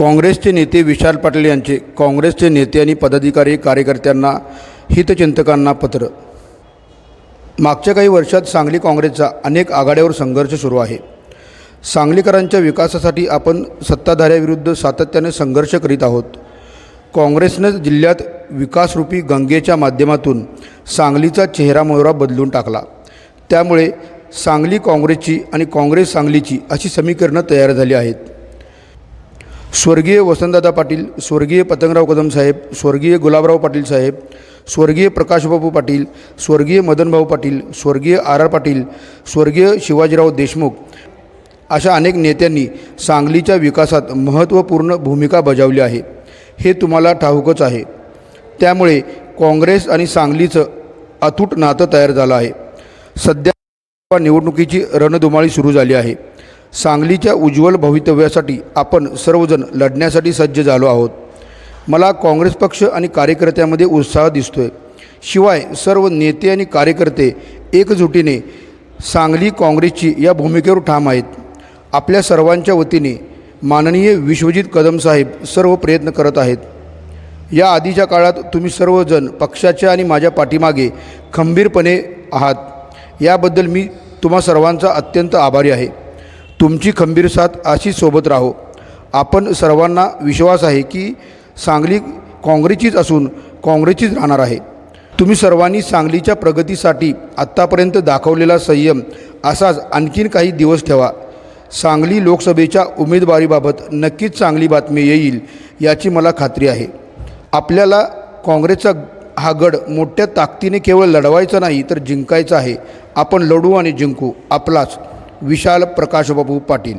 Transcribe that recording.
काँग्रेसचे नेते विशाल पाटील यांचे काँग्रेसचे नेते आणि पदाधिकारी कार्यकर्त्यांना हितचिंतकांना पत्र. मागच्या काही वर्षात सांगली काँग्रेसचा अनेक आघाड्यावर संघर्ष सुरू आहे. सांगलीकरांच्या विकासासाठी आपण सत्ताधाऱ्याविरुद्ध सातत्याने संघर्ष करीत आहोत. काँग्रेसनं जिल्ह्यात विकासरूपी गंगेच्या माध्यमातून सांगलीचा चेहरा मोहरा बदलून टाकला. त्यामुळे सांगली काँग्रेसची आणि काँग्रेस सांगलीची अशी समीकरणं तयार झाली आहेत. स्वर्गीय वसंतदादा पाटील स्वर्गीय पतंगराव कदम साहेब स्वर्गीय गुलाबराव पाटील साहेब स्वर्गीय प्रकाशबाबू पाटील स्वर्गीय मदनभाऊ पाटील स्वर्गीय आर आर पाटील स्वर्गीय शिवाजीराव देशमुख अशा अनेक नेत्यांनी सांगलीच्या विकासात महत्त्वपूर्ण भूमिका बजावली आहे. हे तुम्हाला ठाऊकच आहे. त्यामुळे काँग्रेस आणि सांगलीचं अतूट नातं तयार झालं आहे. सध्या निवडणुकीची रणधुमाळी सुरू झाली आहे. सांगलीच्या उज्ज्वल भवितव्यासाठी आपण सर्वजण लढण्यासाठी सज्ज झालो आहोत. मला काँग्रेस पक्ष आणि कार्यकर्त्यामध्ये उत्साह दिसतोय. शिवाय सर्व नेते आणि कार्यकर्ते एकजुटीने सांगली काँग्रेसची या भूमिकेवर ठाम आहेत. आपल्या सर्वांच्या वतीने माननीय विश्वजित कदम साहेब सर्व प्रयत्न करत आहेत. या आधीच्या काळात तुम्ही सर्वजण पक्षाच्या आणि माझ्या पाठीमागे खंबीरपणे आहात. याबद्दल मी तुम्हा सर्वांचा अत्यंत आभारी आहे. तुमची खंबीर साथ अशी सोबत राहो. आपण सर्वांना विश्वास आहे की सांगली काँग्रेसचीच असून काँग्रेसचीच राहणार आहे. तुम्ही सर्वांनी सांगलीच्या प्रगतीसाठी आत्तापर्यंत दाखवलेला संयम असाच आणखीन काही दिवस ठेवा. सांगली लोकसभेच्या उमेदवारीबाबत नक्कीच चांगली बातमी येईल याची मला खात्री आहे. आपल्याला काँग्रेसचा हा गड मोठ्या ताकदीने केवळ लढवायचा नाही तर जिंकायचा आहे. आपण लढू आणि जिंकू. आपलाच. विशाल प्रकाशबाबू पाटील.